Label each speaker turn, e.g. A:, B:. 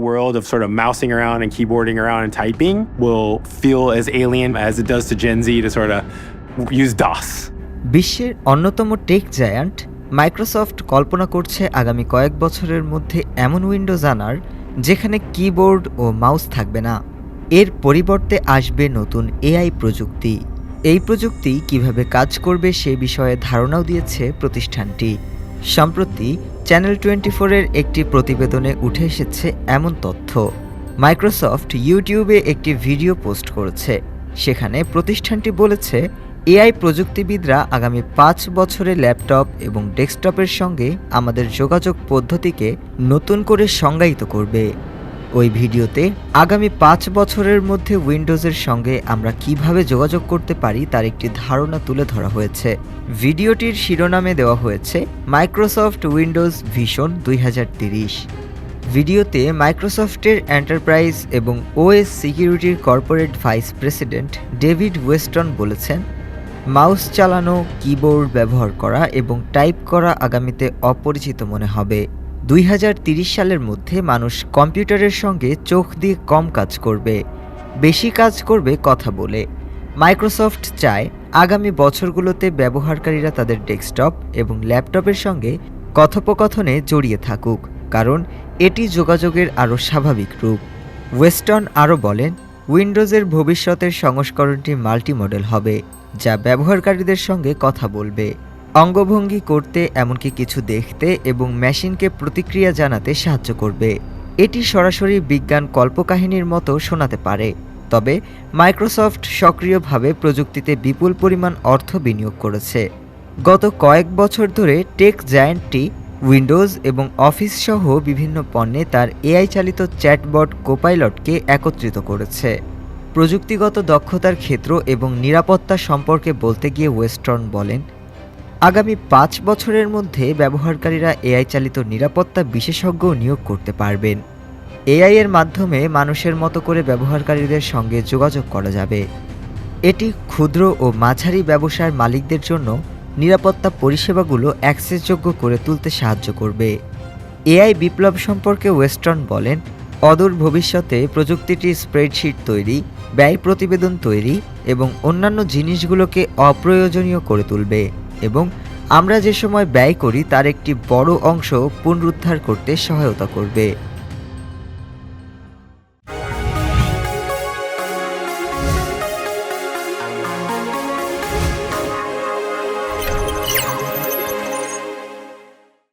A: world of sort of mousing around and keyboarding around and typing will feel as alien as it does to Gen Z to sort of use DOS.
B: বিশ্বের অন্যতম tech giant Microsoft কল্পনা করছে আগামী কয়েক বছরের মধ্যে এমন Windows আনার যেখানে কিবোর্ড ও মাউস থাকবে না। এর পরিবর্তে আসবে নতুন এআই প্রযুক্তি। এই প্রযুক্তি কীভাবে কাজ করবে সে বিষয়ে ধারণাও দিয়েছে প্রতিষ্ঠানটি। সম্প্রতি চ্যানেল টোয়েন্টি ফোরের একটি প্রতিবেদনে উঠে এসেছে এমন তথ্য। মাইক্রোসফট ইউটিউবে একটি ভিডিও পোস্ট করেছে। সেখানে প্রতিষ্ঠানটি বলেছে, এআই প্রযুক্তিবিদরা আগামী পাঁচ বছরে ল্যাপটপ এবং ডেস্কটপের সঙ্গে আমাদের যোগাযোগ পদ্ধতিকে নতুন করে সংজ্ঞায়িত করবে। ওই ভিডিওতে আগামী পাঁচ বছরের মধ্যে উইন্ডোজের সঙ্গে আমরা কীভাবে যোগাযোগ করতে পারি তার একটি ধারণা তুলে ধরা হয়েছে। ভিডিওটির শিরোনামে দেওয়া হয়েছে, মাইক্রোসফট উইন্ডোজ ভিশন দুই ভিডিওতে মাইক্রোসফটের এন্টারপ্রাইজ এবং ওএস সিকিউরিটির corporate vice president David Weston বলেছেন, মাউস চালানো, কিবোর্ড ব্যবহার করা এবং টাইপ করা আগামীতে অপরিচিত মনে হবে। দুই সালের মধ্যে মানুষ কম্পিউটারের সঙ্গে চোখ দিয়ে কম কাজ করবে, বেশি কাজ করবে কথা বলে। মাইক্রোসফট চায় আগামী বছরগুলোতে ব্যবহারকারীরা তাদের ডেস্কটপ এবং ল্যাপটপের সঙ্গে কথোপকথনে জড়িয়ে থাকুক, কারণ এটি যোগাযোগের আরও স্বাভাবিক রূপ। ওয়েস্টন আরও বলেন, উইন্ডোজের ভবিষ্যতের সংস্করণটি মাল্টি মডেল হবে, যা ব্যবহারকারীদের সঙ্গে কথা বলবে। অঙ্গভঙ্গি করতে, এমনকি কিছু দেখতে এবং মেশিনকে প্রতিক্রিয়া জানাতে সাহায্য করবে। এটি সরাসরি বিজ্ঞান কল্পকাহিনীর মতো শোনাতে পারে। তবে, মাইক্রোসফট সক্রিয়ভাবে প্রযুক্তিতে বিপুল পরিমাণ অর্থ বিনিয়োগ করেছে। গত কয়েক বছর ধরে টেক জায়ান্টটি, উইন্ডোজ এবং অফিস সহ বিভিন্ন পণ্যে তার এআই চালিত চ্যাটবট কোপাইলটকে একত্রিত করেছে। প্রযুক্তিগত দক্ষতার ক্ষেত্র এবং নিরাপত্তা সম্পর্কে বলতে গিয়ে ওয়েস্টর্ন বলেন আগামী পাঁচ বছরের মধ্যে ব্যবহারকারীরা এআই চালিত নিরাপত্তা বিশেষজ্ঞ নিয়োগ করতে পারবেন। এআই এর মাধ্যমে মানুষের মতো করে ব্যবহারকারীদের সঙ্গে যোগাযোগ করা যাবে। এটি ক্ষুদ্র ও মাঝারি ব্যবসার মালিকদের জন্য নিরাপত্তা পরিষেবাগুলো অ্যাক্সেসযোগ্য করে তুলতে সাহায্য করবে। এআই বিপ্লব সম্পর্কে ওয়েস্টার্ন বলেন, অদূর ভবিষ্যতে প্রযুক্তিটি স্প্রেডশিট তৈরি, ব্যয় প্রতিবেদন তৈরি এবং অন্যান্য জিনিসগুলোকে অপ্রয়োজনীয় করে তুলবে। এবং আমরা যে সময় ব্যয় করি তার একটি বড় অংশ পুনরুদ্ধার করতে সহায়তা করবে।